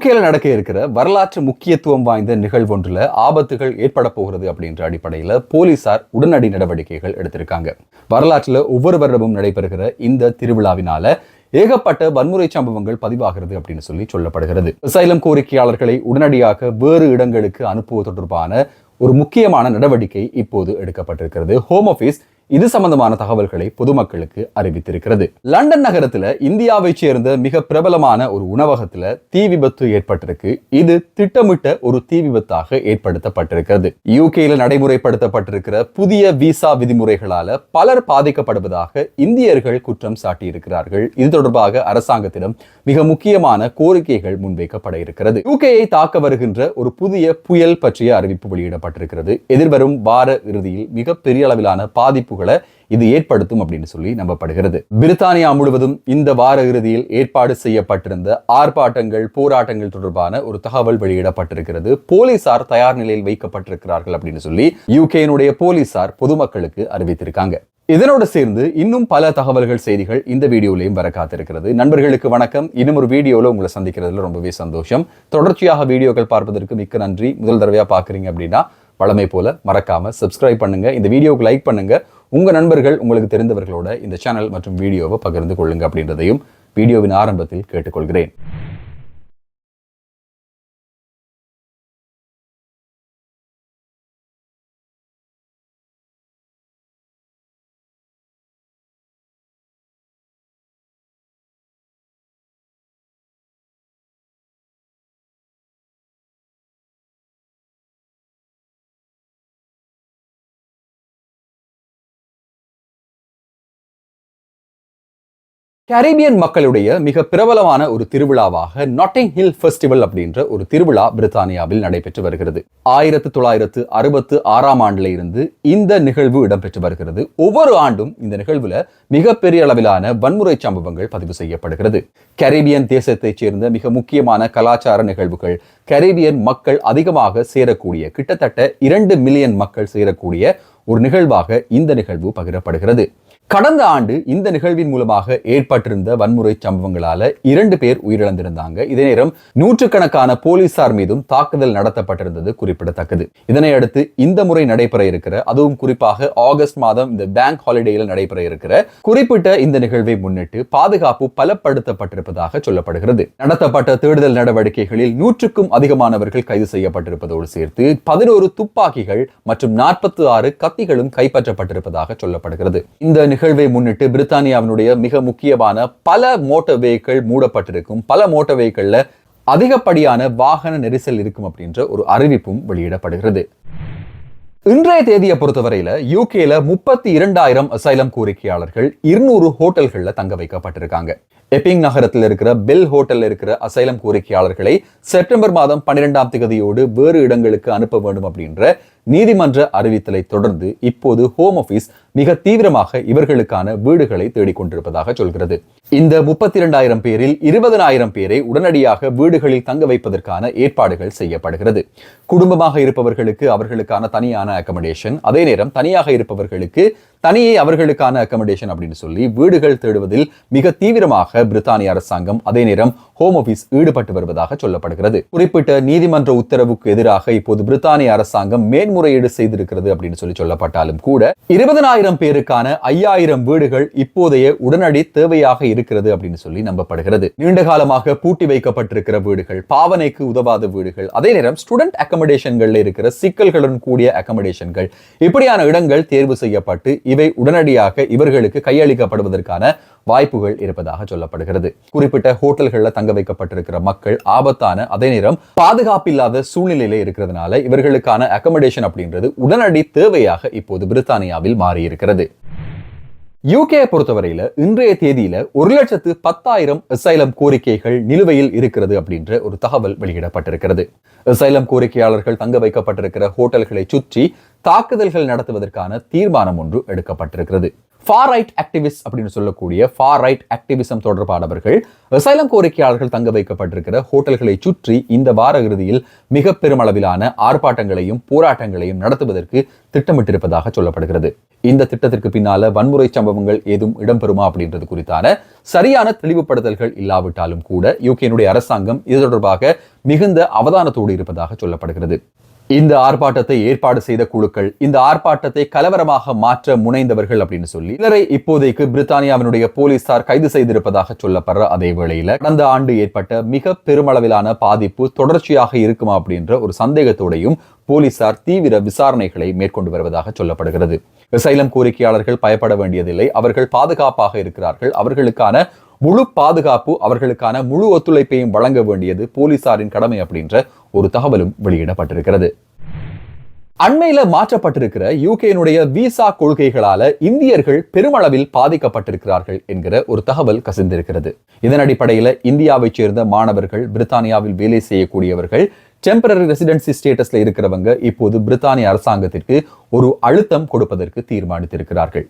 யூகேல நடக்க இருக்கிற வரலாற்று முக்கியத்துவம் வாய்ந்த நிகழ்வொன்றில் ஆபத்துகள் ஏற்பட போகிறது அப்படின்ற அடிப்படையில் போலீசார் உடனடி நடவடிக்கைகள் எடுத்திருக்காங்க. வரலாற்றில் ஒவ்வொரு வருடமும் நடைபெறுகிற இந்த திருவிழாவினால ஏகப்பட்ட வன்முறை சம்பவங்கள் பதிவாகிறது அப்படின்னு சொல்லி சொல்லப்படுகிறது. சைலம் கோரிக்கையாளர்களை உடனடியாக வேறு இடங்களுக்கு அனுப்புவது தொடர்பான ஒரு முக்கியமான நடவடிக்கை இப்போது எடுக்கப்பட்டிருக்கிறது. ஹோம் ஆஃபீஸ் இது சம்பந்தமான தகவல்களை பொதுமக்களுக்கு அறிவித்திருக்கிறது. லண்டன் நகரத்துல இந்தியாவை சேர்ந்த மிக பிரபலமான ஒரு உணவகத்துல தீ விபத்து ஏற்பட்டிருக்கு. இது திட்டமிட்ட ஒரு தீ விபத்தாக ஏற்படுத்தப்பட்டிருக்கிறது. யூகேல நடைமுறைப்படுத்தப்பட்டிருக்கிற புதிய விசா விதிமுறைகளால பலர் பாதிக்கப்படுவதாக இந்தியர்கள் குற்றம் சாட்டியிருக்கிறார்கள். இது தொடர்பாக அரசாங்கத்திடம் மிக முக்கியமான கோரிக்கைகள் முன்வைக்கப்பட இருக்கிறது. யூகேயை தாக்க வருகின்ற ஒரு புதிய புயல் பற்றிய அறிவிப்பு வெளியிடப்பட்டிருக்கிறது. எதிர்வரும் வார இறுதியில் மிக பெரிய அளவிலான பாதிப்புகள் இது ஏற்படுத்தும் அப்படின்னு சொல்லி நம்பப்படுகிறது. பிரித்தானியா முழுவதும் இந்த வார இறுதியில் ஏற்பாடு செய்யப்பட்டிருந்த ஆர்ப்பாட்டங்கள் போராட்டங்கள் தொடர்பான ஒரு தகவல் வெளியிடப்பட்டிருக்கிறது. போலீசார் தயார் நிலையில் வைக்கப்பட்டிருக்கிறார்கள் அப்படின்னு சொல்லி யூகேனுடைய போலீசார் பொதுமக்களுக்கு அறிவித்திருக்காங்க. இதனோடு சேர்ந்து இன்னும் பல தகவல்கள் செய்திகள் இந்த வீடியோலையும் வர காத்திருக்கிறது. நண்பர்களுக்கு வணக்கம். இன்னும் ஒரு வீடியோவில் உங்களை சந்திக்கிறதுல ரொம்பவே சந்தோஷம். தொடர்ச்சியாக வீடியோக்கள் பார்ப்பதற்கு மிக்க நன்றி. முதல் தடவையாக பார்க்குறீங்க அப்படின்னா வளமை போல மறக்காம சப்ஸ்கிரைப் பண்ணுங்க. இந்த வீடியோவுக்கு லைக் பண்ணுங்க. உங்க நண்பர்கள் உங்களுக்கு தெரிந்தவர்களோட இந்த சேனல் மற்றும் வீடியோவை பகிர்ந்து கொள்ளுங்க அப்படின்றதையும் வீடியோவின் ஆரம்பத்தில் கேட்டுக்கொள்கிறேன். கரீபியன் மக்களுடைய மிக பிரபலமான ஒரு திருவிழாவாக நாட்டிங் ஹில் ஃபெஸ்டிவல் அப்படின்ற ஒரு திருவிழா பிரித்தானியாவில் நடைபெற்று வருகிறது. ஆயிரத்து தொள்ளாயிரத்து அறுபத்து ஆறாம் ஆண்டுல இருந்து இந்த நிகழ்வு இடம்பெற்று வருகிறது. ஒவ்வொரு ஆண்டும் இந்த நிகழ்வுல மிகப்பெரிய அளவிலான வன்முறை சம்பவங்கள் பதிவு செய்யப்படுகிறது. கரீபியன் தேசத்தைச் சேர்ந்த மிக முக்கியமான கலாச்சார நிகழ்வுகள் கரீபியன் மக்கள் அதிகமாக சேரக்கூடிய கிட்டத்தட்ட இரண்டு மில்லியன் மக்கள் சேரக்கூடிய ஒரு நிகழ்வாக இந்த நிகழ்வு பகிரப்படுகிறது. கடந்த ஆண்டு இந்த நிகழ்வின் மூலமாக ஏற்பட்டிருந்த வன்முறை சம்பவங்களால இரண்டு பேர் உயிரிழந்திருந்தாங்க. இதே நேரம் நூற்றுக்கணக்கான போலீசார் மீதும் தாக்குதல் நடத்தப்பட்டிருந்தது குறிப்பிடத்தக்கது. இதனை அடுத்து இந்த முறை நடைபெற இருக்கிற அதுவும் குறிப்பாக ஆகஸ்ட் மாதம் இந்த பேங்க் ஹாலிடேயில் நடைபெற இருக்கிற குறிப்பிட்ட இந்த நிகழ்வை முன்னிட்டு பாதுகாப்பு பலப்படுத்தப்பட்டிருப்பதாக சொல்லப்படுகிறது. நடத்தப்பட்ட தேடுதல் நடவடிக்கைகளில் நூற்றுக்கும் அதிகமானவர்கள் கைது செய்யப்பட்டிருப்பதோடு சேர்த்து பதினோரு துப்பாக்கிகள் மற்றும் நாற்பத்தி ஆறு கத்திகளும் கைப்பற்றப்பட்டிருப்பதாக சொல்லப்படுகிறது. இந்த நிகழ்வை முன்னிட்டு பிரித்தானியாவினுடைய மிக முக்கியமான பல மோட்டார் வெஹிக்கிள் மூடப்பட்டிருக்கும். பல மோட்டார் வெஹிக்கிள்ல அதிகப்படியான வாகன நெரிசல் இருக்கும் அப்படின்ற ஒரு அறிவிப்பும் வெளியிடப்படுகிறது. இன்றைய தேதியை பொறுத்தவரையில யூகேல முப்பத்தி இரண்டாயிரம் அசைலம் கோரிக்கையாளர்கள் இருநூறு ஹோட்டல்கள்ல தங்க வைக்கப்பட்டிருக்காங்க. எப்பிங் நகரத்தில் இருக்கிற பெல் ஹோட்டலில் இருக்கிற அசைலம் கோரிக்கையாளர்களை செப்டம்பர் மாதம் பன்னிரெண்டாம் தேதியோடு வேறு இடங்களுக்கு அனுப்ப வேண்டும் அப்படின்ற நீதிமன்ற அறிவித்தலை தொடர்ந்து இப்போது ஹோம் ஆஃபீஸ் மிக தீவிரமாக இவர்களுக்கான வீடுகளை தேடிக்கொண்டிருப்பதாக சொல்கிறது. இந்த முப்பத்தி இரண்டாயிரம் பேரில் இருபதனாயிரம் பேரை உடனடியாக வீடுகளில் தங்க வைப்பதற்கான ஏற்பாடுகள் செய்யப்படுகிறது. குடும்பமாக இருப்பவர்களுக்கு அவர்களுக்கான தனியான அக்கமடேஷன் அதே நேரம் தனியாக இருப்பவர்களுக்கு தனியே அவர்களுக்கான அக்கமடேஷன் அப்படின்னு சொல்லி வீடுகள் தேடுவதில் மிக தீவிரமாக பிரித்தானிய அரசாங்கம் அதே நேரம் ஹோம் ஆபீஸ் ஈடுபட்டு வருவதாக சொல்லப்படுகிறது. குறிப்பிட்ட நீதிமன்ற உத்தரவுக்கு எதிராக இப்போது பிரித்தானிய அரசாங்கம் மேன்முறையீடு செய்திருக்கிறது அப்படின்னு சொல்லி சொல்லப்பட்டாலும் கூட இருபதனாயிரம் பேருக்கான ஐயாயிரம் வீடுகள் இப்போதைய உடனடி தேவையாக இருக்கிறது அப்படின்னு சொல்லி நம்பப்படுகிறது. நீண்ட காலமாக பூட்டி வைக்கப்பட்டிருக்கிற வீடுகள் பாவனைக்கு உதவாத வீடுகள் அதே நேரம் ஸ்டூடெண்ட் அக்கமடேஷன்கள்ல இருக்கிற சிக்கல்களுடன் கூடிய அக்கமடேஷன்கள் இப்படியான இடங்கள் தேர்வு செய்யப்பட்டு இவை உடனடியாக இவர்களுக்கு கையளிக்கப்படுவதற்கான வாய்ப்புகள் இருப்பதாக சொல்லப்படுகிறது. குறிப்பிட்ட ஹோட்டல்களில் தங்க தங்க வைக்கப்பட்டிருக்கிற மக்கள் ஆபத்தான அதே நேரம் பாதுகாப்பில்லாத சூழ்நிலையில இருக்கிறதுனால இவர்களுக்கான அக்கமடேஷன் அப்படின்றது உடனடி தேவையாக இப்போது பிரித்தானியாவில் மாறியிருக்கிறது. யூகே பொறுத்தவரையில இன்றைய தேதியில ஒரு லட்சத்து பத்தாயிரம் அசைலம் கோரிக்கைகள் நிலுவையில் இருக்கிறது அப்படின்ற ஒரு தகவல் வெளியிடப்பட்டிருக்கிறது. அசைலம் கோரிக்கையாளர்கள் தங்க வைக்கப்பட்டிருக்கிற ஹோட்டல்களை சுற்றி தாக்குதல்கள் நடத்துவதற்கான தீர்மானம் ஒன்று எடுக்கப்பட்டிருக்கிறது. ஃபார் ரைட் ஆக்டிவிஸ்ட் அப்படின்னு சொல்லக்கூடிய ஃபார் ரைட் ஆக்டிவிசம் தொடர்பானவர்கள் அசைலம் கோரிக்கையாளர்கள் தங்க வைக்கப்பட்டிருக்கிற ஹோட்டல்களை சுற்றி இந்த வார இறுதியில் மிக பெருமளவிலான ஆர்ப்பாட்டங்களையும் போராட்டங்களையும் நடத்துவதற்கு திட்டமிட்டிருப்பதாக சொல்லப்படுகிறது. இந்த திட்டத்திற்கு பின்னால வன்முறை சம்பவங்கள் ஏதும் இடம்பெறுமா அப்படின்றது குறித்தான சரியான தெளிவுபடுத்தல்கள் இல்லாவிட்டாலும் கூட யூகேனுடைய அரசாங்கம் இது தொடர்பாக மிகுந்த அவதானத்தோடு இருப்பதாக சொல்லப்படுகிறது. இந்த ஆர்ப்பாட்டத்தை ஏற்பாடு செய்த குழுக்கள் இந்த ஆர்ப்பாட்டத்தை கலவரமாக மாற்ற முனைந்தவர்கள் அப்படின்னு சொல்லி சிலரை இப்போதைக்கு பிரித்தானியாவினுடைய போலீசார் கைது செய்திருப்பதாக சொல்லப்படுற அதே வேளையில கடந்த ஆண்டு ஏற்பட்ட மிக பெருமளவிலான பாதிப்பு தொடர்ச்சியாக இருக்குமா அப்படின்ற ஒரு சந்தேகத்தோடையும் போலீசார் தீவிர விசாரணைகளை மேற்கொண்டு வருவதாக சொல்லப்படுகிறது. விசைலம் கோரிக்கையாளர்கள் பயப்பட வேண்டியதில்லை. அவர்கள் பாதுகாப்பாக இருக்கிறார்கள். அவர்களுக்கான முழு பாதுகாப்பு அவர்களுக்கான முழு ஒத்துழைப்பையும் வழங்க வேண்டியது போலீசாரின் கடமை அப்படின்ற ஒரு தகவலும் வெளியிடப்பட்டிருக்கிறது. அண்மையில மாற்றப்பட்டிருக்கிற யூகேனுடைய விசா கொள்கைகளால இந்தியர்கள் பெருமளவில் பாதிக்கப்பட்டிருக்கிறார்கள் என்கிற ஒரு தகவல் கசிந்திருக்கிறது. இதன் அடிப்படையில இந்தியாவைச் சேர்ந்த மாணவர்கள் பிரித்தானியாவில் வேலை செய்யக்கூடியவர்கள் டெம்பரரி ரெசிடென்சி ஸ்டேட்டஸ்ல இருக்கிறவங்க இப்போது பிரித்தானிய அரசாங்கத்திற்கு ஒரு அழுத்தம் கொடுப்பதற்கு தீர்மானித்திருக்கிறார்கள்.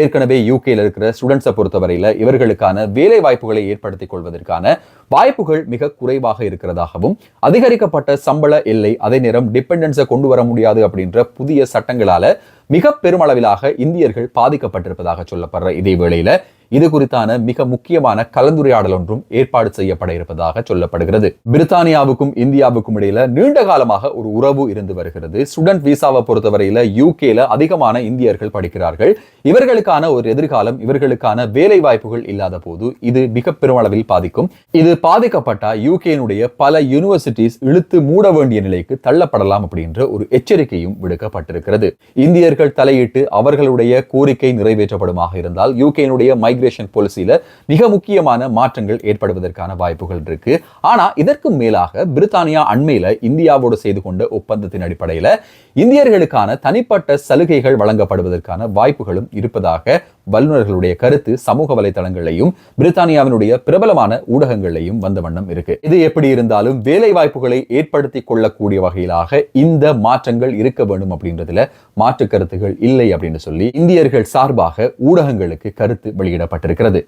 ஏற்கனவே யூகேல இருக்கிற ஸ்டூடெண்ட்ஸை பொறுத்தவரையில இவர்களுக்கான வேலை வாய்ப்புகளை ஏற்படுத்திக் கொள்வதற்கான வாய்ப்புகள் மிக குறைவாக இருக்கிறதாகவும் அதிகரிக்கப்பட்ட சம்பள இல்லை அதே நேரம் டிபெண்டன்ஸை கொண்டு வர முடியாது அப்படின்ற புதிய சட்டங்களால மிக பெருமளவிலாக இந்தியர்கள் பாதிக்கப்பட்டிருப்பதாக சொல்லப்படுற இதே வேளையில இது குறித்தான மிக முக்கியமான கலந்துரையாடல் ஒன்றும் ஏற்பாடு செய்யப்பட இருப்பதாக சொல்லப்படுகிறது. பிரித்தானியாவுக்கும் இந்தியாவுக்கும் இடையில நீண்ட காலமாக ஒரு உறவு இருந்து வருகிறது. ஸ்டூடெண்ட் விசாவை பொறுத்தவரையில யூகேல அதிகமான இந்தியர்கள் படிக்கிறார்கள். இவர்களுக்கான ஒரு எதிர்காலம் இவர்களுக்கான வேலை வாய்ப்புகள் இல்லாத போது இது மிக பெருமளவில் பாதிக்கும். இது பாதிக்கப்பட்ட யூகேனுடைய பல யூனிவர்சிட்டிஸ் இழுத்து மூட வேண்டிய நிலைக்கு தள்ளப்படலாம் அப்படின்ற ஒரு எச்சரிக்கையும் விடுக்கப்பட்டிருக்கிறது. இந்தியர்கள் தலையிட்டு அவர்களுடைய கோரிக்கை நிறைவேற்றப்படுமாக இருந்தால் யூகேனுடைய மைக்ரேஷன் பாலிசியில் மிக முக்கியமான மாற்றங்கள் ஏற்படுவதற்கான வாய்ப்புகள் இருக்கு. ஆனால் இதற்கு மேலாக பிரித்தானியா அண்மையில் இந்தியாவோடு செய்து கொண்ட ஒப்பந்தத்தின் அடிப்படையில் இந்தியர்களுக்கான தனிப்பட்ட சலுகைகள் வழங்கப்படுவதற்கான வாய்ப்புகளும் இருப்பதாக வல்லுநர்களுடைய கருத்து சமூக வலைதளங்களையும் பிரித்தானியாவினுடைய பிரபலமான ஊடகங்களையும் வந்த வண்ணம் இருக்கு. இது எப்படி இருந்தாலும் வேலை வாய்ப்புகளை ஏற்படுத்தி கொள்ளக்கூடிய வகையிலாக இந்த மாற்றங்கள் இருக்க வேண்டும் அப்படின்றதுல மாற்று கருத்துகள் இல்லை அப்படின்னு சொல்லி இந்தியர்கள் சார்பாக ஊடகங்களுக்கு கருத்து வெளியிடப்பட்டிருக்கிறது.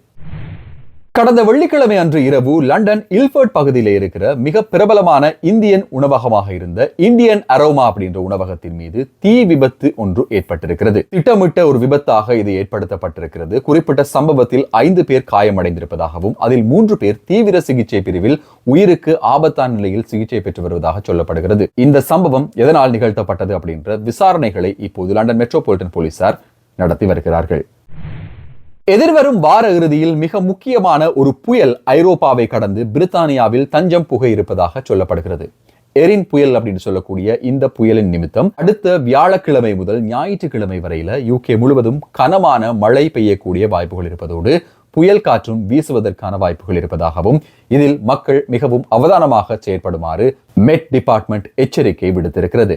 கடந்த வெள்ளிக்கிழமை அன்று இரவு லண்டன் இல்ஃபர்ட் பகுதியில் இருக்கிற மிக பிரபலமான இந்தியன் உணவகமாக இருந்த இந்தியன் அரோமா அப்படின்ற உணவகத்தின் மீது தீ விபத்து ஒன்று ஏற்பட்டிருக்கிறது. திட்டமிட்ட ஒரு விபத்தாக இது ஏற்படுத்தப்பட்டிருக்கிறது. குறிப்பிட்ட சம்பவத்தில் ஐந்து பேர் காயமடைந்திருப்பதாகவும் அதில் மூன்று பேர் தீவிர சிகிச்சை பிரிவில் உயிருக்கு ஆபத்தான நிலையில் சிகிச்சை பெற்று வருவதாக சொல்லப்படுகிறது. இந்த சம்பவம் எதனால் நிகழ்த்தப்பட்டது அப்படின்ற விசாரணைகளை இப்போது லண்டன் மெட்ரோபாலிட்டன் போலீசார் நடத்தி வருகிறார்கள். எதிர்வரும் வார இறுதியில் மிக முக்கியமான ஒரு புயல் ஐரோப்பாவை கடந்து பிரித்தானியாவில் தஞ்சம் புகை இருப்பதாக சொல்லப்படுகிறது. எரின் புயல் அப்படின்னு சொல்லக்கூடிய இந்த புயலின் நிமித்தம் அடுத்த வியாழக்கிழமை முதல் ஞாயிற்றுக்கிழமை வரையில யூகே முழுவதும் கனமான மழை பெய்யக்கூடிய வாய்ப்புகள் இருப்பதோடு புயல் காற்றும் வீசுவதற்கான வாய்ப்புகள் இருப்பதாகவும் இதில் மக்கள் மிகவும் அவதானமாக செயற்படுமாறு மெட் டிபார்ட்மெண்ட் எச்சரிக்கை விடுத்திருக்கிறது.